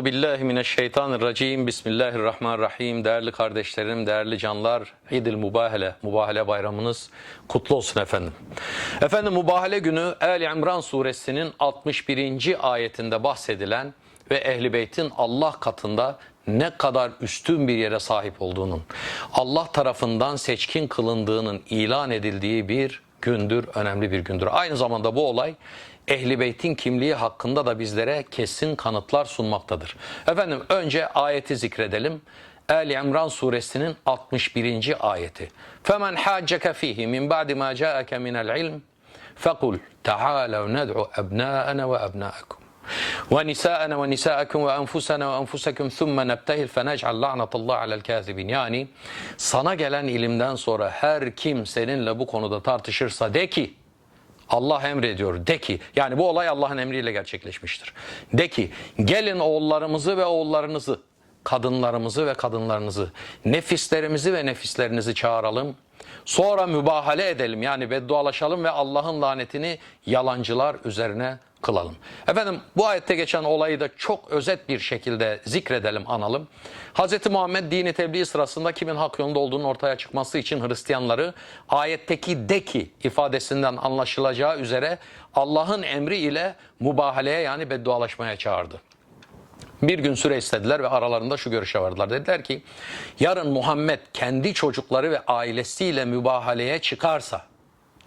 Euzu billahi mineşşeytanirracim. Bismillahirrahmanirrahim. Değerli kardeşlerim, değerli canlar, İdil Mubahele, Mubahele bayramınız kutlu olsun efendim. Efendim Mubahele günü El İmran suresinin 61. ayetinde bahsedilen ve Ehli Beyt'in Allah katında ne kadar üstün bir yere sahip olduğunun, Allah tarafından seçkin kılındığının ilan edildiği bir gündür, önemli bir gündür. Aynı zamanda bu olay Ehli Beyt'in kimliği hakkında da bizlere kesin kanıtlar sunmaktadır. Efendim önce ayeti zikredelim. El İmran suresinin 61. ayeti. Femen hacceke fihi min ba'di ma ca'ake minel ilm fekul ta'alev ned'u ebnâene ve ebnâekum. ونساءنا ونساءكم وأنفسنا وأنفسكم ثم نبتهل فنجعل لعنة الله على الكاذبين. Yani sana gelen ilimden sonra her kim seninle bu konuda tartışırsa de ki Allah emrediyor de ki yani bu olay Allah'ın emriyle gerçekleşmiştir. De ki gelin oğullarımızı ve oğullarınızı kadınlarımızı ve kadınlarınızı nefislerimizi ve nefislerinizi çağıralım. Sonra mübahale edelim yani beddualaşalım ve Allah'ın lanetini yalancılar üzerine kılalım. Efendim bu ayette geçen olayı da çok özet bir şekilde zikredelim, analım. Hz. Muhammed dini tebliğ sırasında kimin hak yolunda olduğunun ortaya çıkması için Hristiyanları ayetteki de ki ifadesinden anlaşılacağı üzere Allah'ın emri ile mübahaleye yani beddualaşmaya çağırdı. Bir gün süre istediler ve aralarında şu görüşe vardılar. Dediler ki yarın Muhammed kendi çocukları ve ailesiyle mübahaleye çıkarsa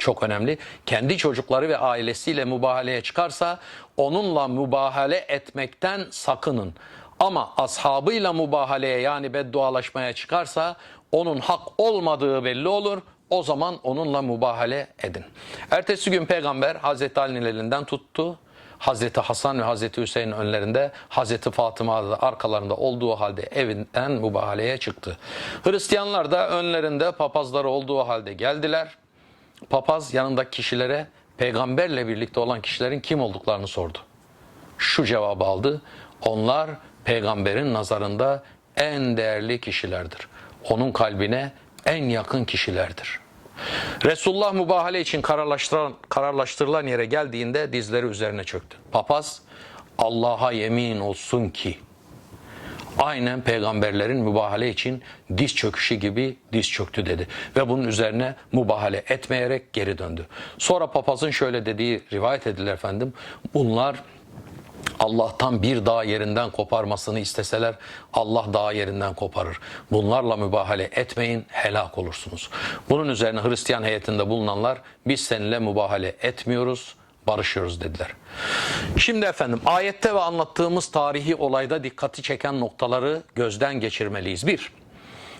çok önemli. Kendi çocukları ve ailesiyle mübahaleye çıkarsa onunla mübahale etmekten sakının. Ama ashabıyla mübahaleye yani beddualaşmaya çıkarsa onun hak olmadığı belli olur. O zaman onunla mübahale edin. Ertesi gün peygamber Hazreti Ali'nin elinden tuttu. Hazreti Hasan ve Hazreti Hüseyin önlerinde, Hazreti Fatıma da arkalarında olduğu halde evinden mübahaleye çıktı. Hristiyanlar da önlerinde papazları olduğu halde geldiler. Papaz yanındaki kişilere peygamberle birlikte olan kişilerin kim olduklarını sordu. Şu cevabı aldı. Onlar peygamberin nazarında en değerli kişilerdir. Onun kalbine en yakın kişilerdir. Resulullah mübahale için kararlaştırılan, kararlaştırılan yere geldiğinde dizleri üzerine çöktü. Papaz Allah'a yemin olsun ki aynen peygamberlerin mübahale için diz çöküşü gibi diz çöktü dedi. Ve bunun üzerine mübahale etmeyerek geri döndü. Sonra papazın şöyle dediği rivayet edilir efendim. Bunlar Allah'tan bir dağ yerinden koparmasını isteseler Allah dağ yerinden koparır. Bunlarla mübahale etmeyin helak olursunuz. Bunun üzerine Hristiyan heyetinde bulunanlar biz seninle mübahale etmiyoruz barışıyoruz dediler. Şimdi efendim ayette ve anlattığımız tarihi olayda dikkati çeken noktaları gözden geçirmeliyiz. Bir,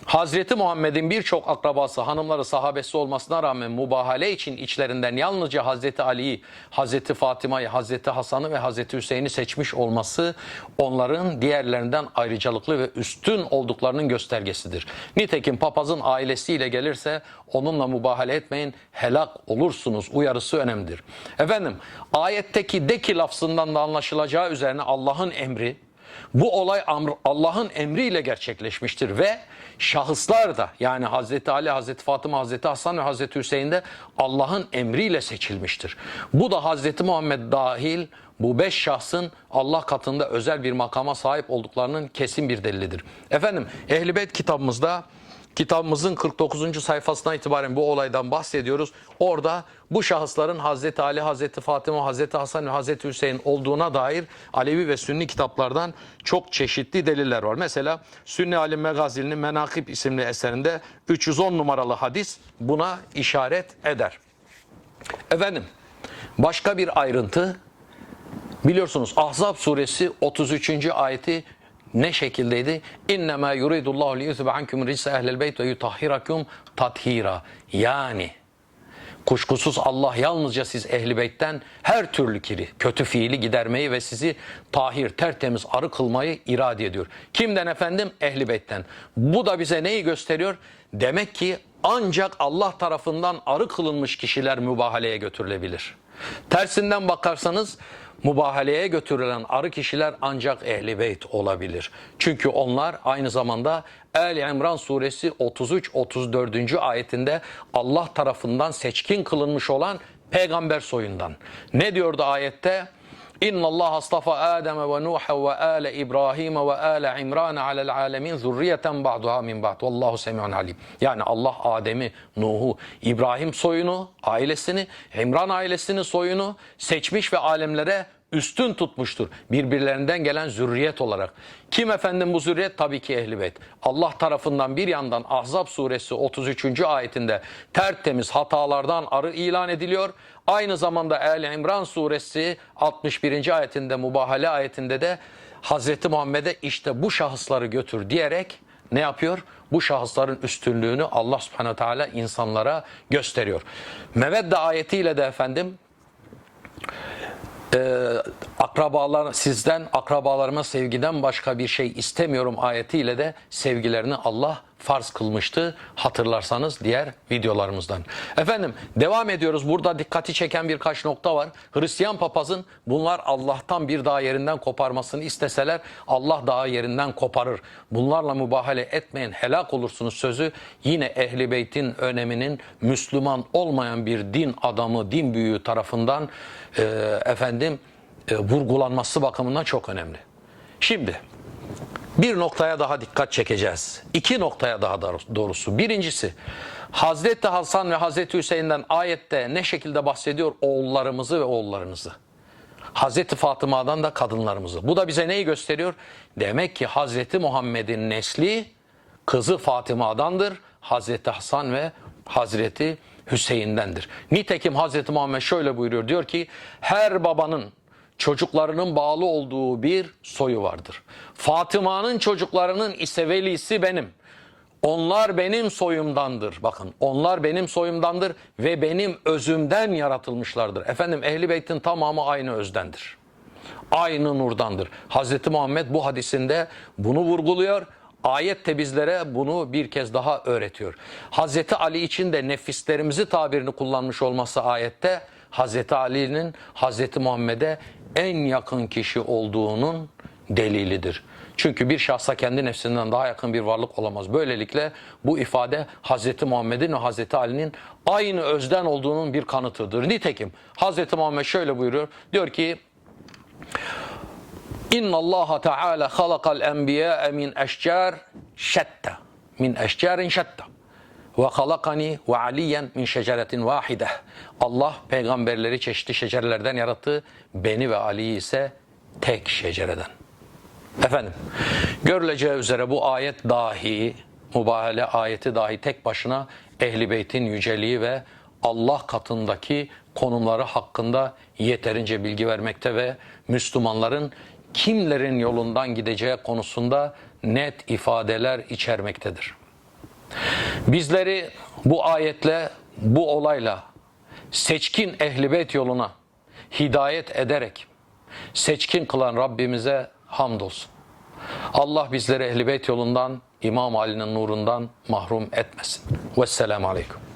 Hazreti Muhammed'in birçok akrabası, hanımları, sahabesi olmasına rağmen mübahale için içlerinden yalnızca Hazreti Ali'yi, Hazreti Fatıma'yı, Hazreti Hasan'ı ve Hazreti Hüseyin'i seçmiş olması onların diğerlerinden ayrıcalıklı ve üstün olduklarının göstergesidir. Nitekim papazın ailesiyle gelirse onunla mübahale etmeyin, helak olursunuz uyarısı önemlidir. Efendim ayetteki de ki lafzından da anlaşılacağı üzerine Allah'ın emri, bu olay Allah'ın emriyle gerçekleşmiştir ve şahıslar da yani Hazreti Ali, Hazreti Fatıma, Hazreti Hasan ve Hazreti Hüseyin de Allah'ın emriyle seçilmiştir. Bu da Hazreti Muhammed dahil bu beş şahsın Allah katında özel bir makama sahip olduklarının kesin bir delilidir. Efendim Ehl-i kitabımızda Kitabımızın 49. sayfasına itibaren bu olaydan bahsediyoruz. Orada bu şahısların Hazreti Ali, Hazreti Fatıma, Hazreti Hasan ve Hazreti Hüseyin olduğuna dair Alevi ve Sünni kitaplardan çok çeşitli deliller var. Mesela Sünni Alim Megazili'nin Menakib isimli eserinde 310 numaralı hadis buna işaret eder. Efendim başka bir ayrıntı biliyorsunuz Ahzab suresi 33. ayeti ne şekildeydi? İnnemâ yuridullahu liyuzbe ankum rijse ehlel beyt ve yutahhirakum tathira. Yani kuşkusuz Allah yalnızca siz ehli beytten her türlü kiri, kötü fiili gidermeyi ve sizi tahir, tertemiz, arı kılmayı irade ediyor. Kimden efendim? Ehli beytten. Bu da bize neyi gösteriyor? Demek ki ancak Allah tarafından arı kılınmış kişiler mübahaleye götürülebilir. Tersinden bakarsanız mübahaleye götürülen arı kişiler ancak ehli beyt olabilir. Çünkü onlar aynı zamanda El İmran suresi 33-34. ayetinde Allah tarafından seçkin kılınmış olan peygamber soyundan. Ne diyordu ayette? İnna Allah astafa Adem ve Nuh ve ale İbrahim ve ale İmran alel alemin zurriyeten ba'duha min ba'd. Vallahu semiun. Yani Allah Adem'i, Nuh'u, İbrahim soyunu, ailesini, İmran ailesinin soyunu seçmiş ve alemlere üstün tutmuştur. Birbirlerinden gelen zürriyet olarak. Kim efendim bu zürriyet? Tabii ki Ehl-i. Allah tarafından bir yandan Ahzab suresi 33. ayetinde tertemiz hatalardan arı ilan ediliyor. Aynı zamanda El İmran suresi 61. ayetinde mübahale ayetinde de Hazreti Muhammed'e işte bu şahısları götür diyerek ne yapıyor? Bu şahısların üstünlüğünü Allah subhanehu teala insanlara gösteriyor. Mevedde ayetiyle de efendim e, akrabalar sizden akrabalarıma sevgiden başka bir şey istemiyorum ayetiyle de sevgilerini Allah farz kılmıştı hatırlarsanız diğer videolarımızdan. Efendim devam ediyoruz. Burada dikkati çeken birkaç nokta var. Hristiyan papazın bunlar Allah'tan bir daha yerinden koparmasını isteseler Allah daha yerinden koparır. Bunlarla mübahale etmeyin helak olursunuz sözü yine Ehli Beyt'in öneminin Müslüman olmayan bir din adamı, din büyüğü tarafından e, efendim e, vurgulanması bakımından çok önemli. Şimdi bir noktaya daha dikkat çekeceğiz. İki noktaya daha doğrusu. Birincisi Hazreti Hasan ve Hazreti Hüseyin'den ayette ne şekilde bahsediyor? Oğullarımızı ve oğullarınızı. Hazreti Fatıma'dan da kadınlarımızı. Bu da bize neyi gösteriyor? Demek ki Hazreti Muhammed'in nesli kızı Fatıma'dandır. Hazreti Hasan ve Hazreti Hüseyin'dendir. Nitekim Hazreti Muhammed şöyle buyuruyor. Diyor ki her babanın çocuklarının bağlı olduğu bir soyu vardır. Fatıma'nın çocuklarının ise velisi benim. Onlar benim soyumdandır. Bakın onlar benim soyumdandır ve benim özümden yaratılmışlardır. Efendim Ehli Beyt'in tamamı aynı özdendir. Aynı nurdandır. Hazreti Muhammed bu hadisinde bunu vurguluyor. Ayet de bizlere bunu bir kez daha öğretiyor. Hazreti Ali için de nefislerimizi tabirini kullanmış olması ayette Hazreti Ali'nin Hazreti Muhammed'e en yakın kişi olduğunun delilidir. Çünkü bir şahsa kendi nefsinden daha yakın bir varlık olamaz. Böylelikle bu ifade Hazreti Muhammed'in ve Hazreti Ali'nin aynı özden olduğunun bir kanıtıdır. Nitekim Hazreti Muhammed şöyle buyuruyor. Diyor ki İnna Allah Teala halakal enbiya min eşcar şetta. Min eşcarin şetta. Ve halakani ve aliyen min şeceretin vahide. Allah peygamberleri çeşitli şecerelerden yarattı. Beni ve Ali'yi ise tek şecereden. Efendim, görüleceği üzere bu ayet dahi, mübahale ayeti dahi tek başına Ehli Beyt'in yüceliği ve Allah katındaki konumları hakkında yeterince bilgi vermekte ve Müslümanların kimlerin yolundan gideceği konusunda net ifadeler içermektedir. Bizleri bu ayetle, bu olayla seçkin ehlibeyt yoluna hidayet ederek seçkin kılan Rabbimize hamdolsun. Allah bizleri ehlibeyt yolundan, İmam Ali'nin nurundan mahrum etmesin. Vesselamu Aleyküm.